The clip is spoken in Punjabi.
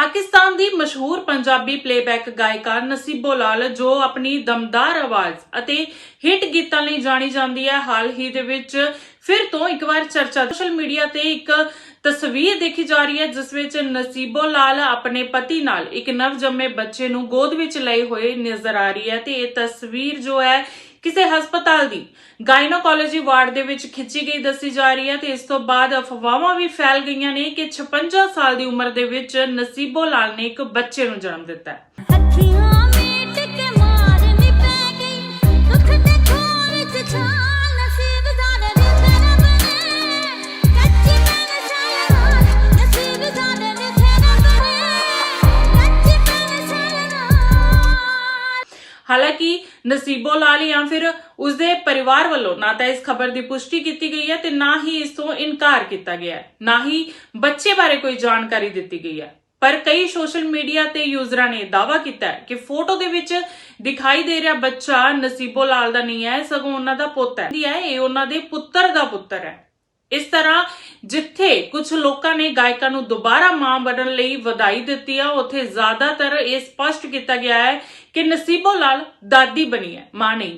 ਪਾਕਿਸਤਾਨ ਦੀ ਮਸ਼ਹੂਰ ਪੰਜਾਬੀ ਪਲੇਬੈਕ ਗਾਇਕਾ ਨਸੀਬੋ ਲਾਲ, ਜੋ ਆਪਣੀ ਦਮਦਾਰ ਆਵਾਜ਼ ਅਤੇ ਹਿੱਟ ਗੀਤਾਂ ਲਈ ਜਾਣੀ ਜਾਂਦੀ ਹੈ, ਹਾਲ ਹੀ ਦੇ ਵਿੱਚ ਫਿਰ ਤੋਂ ਇੱਕ ਵਾਰ ਚਰਚਾ ਸੋਸ਼ਲ ਮੀਡੀਆ ਤੇ ਇੱਕ ਤਸਵੀਰ ਦੇਖੀ ਜਾ ਰਹੀ ਹੈ, ਜਿਸ ਵਿੱਚ ਨਸੀਬੋ ਲਾਲ ਆਪਣੇ ਪਤੀ ਨਾਲ ਇੱਕ ਨਵਜੰਮੇ ਬੱਚੇ ਨੂੰ ਗੋਦ ਵਿੱਚ ਲਏ ਹੋਏ ਨਜ਼ਰ ਆ ਰਹੀ ਹੈ ਤੇ ਇਹ ਤਸਵੀਰ ਜੋ ਹੈ ਕਿਸੇ ਹਸਪਤਾਲ ਦੀ। ਗਾਇਨੋਕੋਲੋਜੀ ਵਾਰਡ ਦੇ ਵਿੱਚ ਖਿੱਚੀ ਗਈ ਦੱਸੀ ਜਾ ਰਹੀ ਹੈ ਤੇ ਇਸ ਤੋਂ ਬਾਅਦ ਅਫਵਾਹਾਂ ਵੀ ਫੈਲ ਗਈਆਂ ਨੇ ਕਿ 56 ਸਾਲ ਦੀ ਉਮਰ ਦੇ ਵਿੱਚ ਨਸੀਬੋ ਲਾਲ ਨੇ ਇੱਕ ਬੱਚੇ ਨੂੰ ਜਨਮ ਦਿੱਤਾ ਹੈ। ਹਾਲਾਂਕਿ ਨਸੀਬੋ ਲਾਲ ਜਾਂ ਫਿਰ ਉਸਦੇ ਪਰਿਵਾਰ ਵੱਲੋਂ ਨਾ ਤਾਂ ਇਸ ਖਬਰ ਦੀ ਪੁਸ਼ਟੀ ਕੀਤੀ ਗਈ ਹੈ ਤੇ ਨਾ ਹੀ ਇਸ ਤੋਂ ਇਨਕਾਰ ਕੀਤਾ ਗਿਆ ਹੈ, ਨਾ ਹੀ ਬੱਚੇ ਬਾਰੇ ਕੋਈ ਜਾਣਕਾਰੀ ਦਿੱਤੀ ਗਈ ਹੈ। ਪਰ ਕਈ ਸੋਸ਼ਲ ਮੀਡੀਆ ਤੇ ਯੂਜ਼ਰਾਂ ਨੇ ਦਾਅਵਾ ਕੀਤਾ ਕਿ ਫੋਟੋ ਦੇ ਵਿੱਚ ਦਿਖਾਈ ਦੇ ਰਿਹਾ ਬੱਚਾ ਨਸੀਬੋ ਲਾਲ ਦਾ ਨਹੀਂ ਹੈ, ਸਗੋਂ ਉਹਨਾਂ ਦਾ ਪੁੱਤ ਹੈ, ਇਹ ਉਹਨਾਂ ਦੇ ਪੁੱਤਰ ਦਾ ਪੁੱਤਰ ਹੈ। ਇਸ ਤਰ੍ਹਾਂ ਜਿੱਥੇ ਕੁਝ ਲੋਕਾਂ ਨੇ ਗਾਇਕਾ ਨੂੰ ਦੁਬਾਰਾ ਮਾਂ ਬਣਨ ਲਈ ਵਧਾਈ ਦਿੱਤੀ ਆ, ਉੱਥੇ ਜ਼ਿਆਦਾਤਰ ਇਹ ਸਪਸ਼ਟ ਕੀਤਾ ਗਿਆ ਹੈ ਕਿ ਨਸੀਬੋ ਲਾਲ ਦਾਦੀ ਬਣੀ ਹੈ ਮਾਂ ਨਹੀਂ।